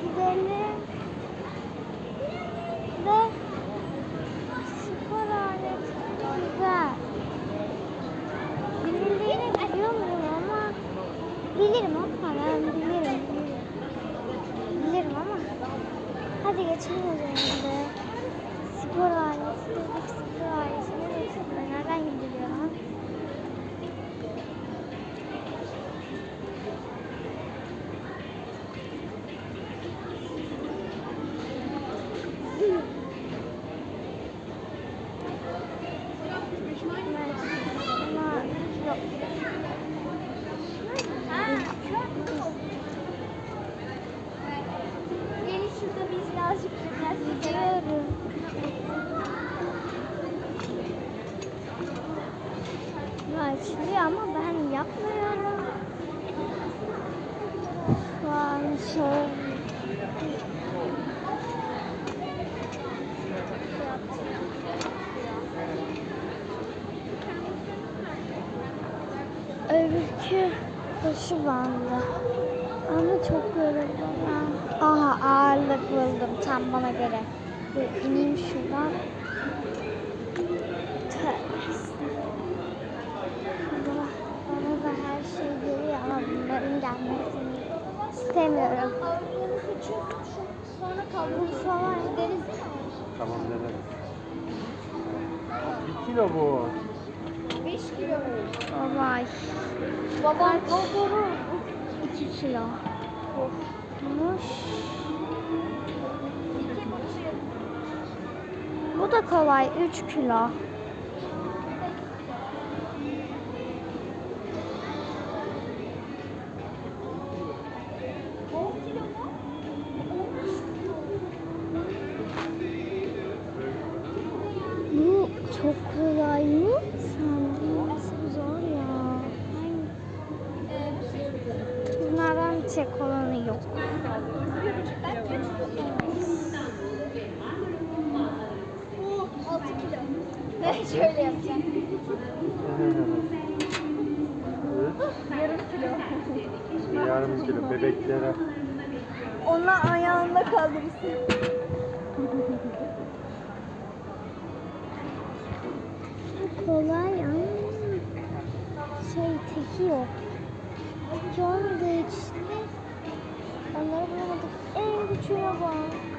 gidelim. Ve spor aleti güzel. Bildiğini biliyor ama bilirim ama ben bilirim. Bilirim ama. Hadi geçelim o zaman. Spor aleti dedik spor aleti. Açılıyor ama ben yapmıyorum. Şu an şöyle. Öbürkü başı bandı. Ama çok yoruldum. Aha ağırlık buldum tam bana göre. Bir ineyim şuradan. Tövbe. Allah, Bana da her şey geliyor ama bunların gelmesini istemiyorum. Sonra kavrulur. Bursa var. Gideriz? Tamam denerim. Bir kilo bu. 5 kilo mu? Olay. Babam Kaç? 2 kilo. Muş. Bu da kolay 3 kilo. Çok kolay mı? Sandım. Zor ya. Bunlardan tek olanı yok. Bu 6 kilo. Ben şöyle yapacağım. Yarım kilo. Yarım kilo bebeklere. Ona ayağında kaldırırsın. Kolay ama şey teki yok. Teki olmadığı için onları bulamadık. En küçüğüne bak.